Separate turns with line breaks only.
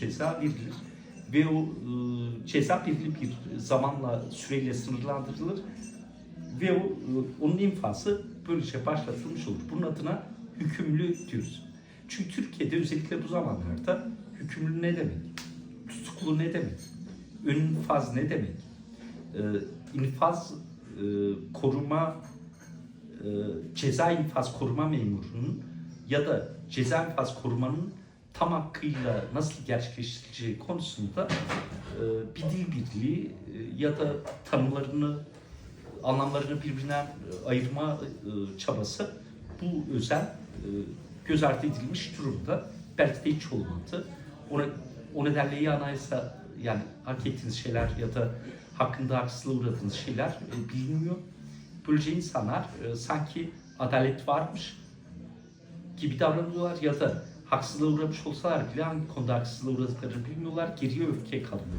ceza verilir ve o e, ceza belirli bir zamanla süreyle sınırlandırılır ve o e, onun infazı böylece başlatılmış olur. Bunun adına hükümlü diyoruz. Çünkü Türkiye'de özellikle bu zamanlarda hükümlü ne demek? Tutuklu ne demek? Ön infaz ne demek? Ee, infaz e, koruma e, ceza infaz koruma memurunun ya da ceza infaz korumanın tam hakkıyla nasıl gerçekleştirileceği konusunda bir dil birliği ya da tanımlarını anlamlarını birbirinden e, ayırma e, çabası bu özel e, göz ardı edilmiş durumda. Belki de hiç olmadı. O, o nedenle iyi anayasa yani hak ettiğiniz şeyler ya da hakkında haksızlığa uğradığınız şeyler bilinmiyor. Böylece insanlar sanki adalet varmış gibi davranıyorlar ya da haksızlığa uğramış olsalar bile hangi konuda haksızlığa uğradıklarını bilmiyorlar. Geriye öfke kalıyor.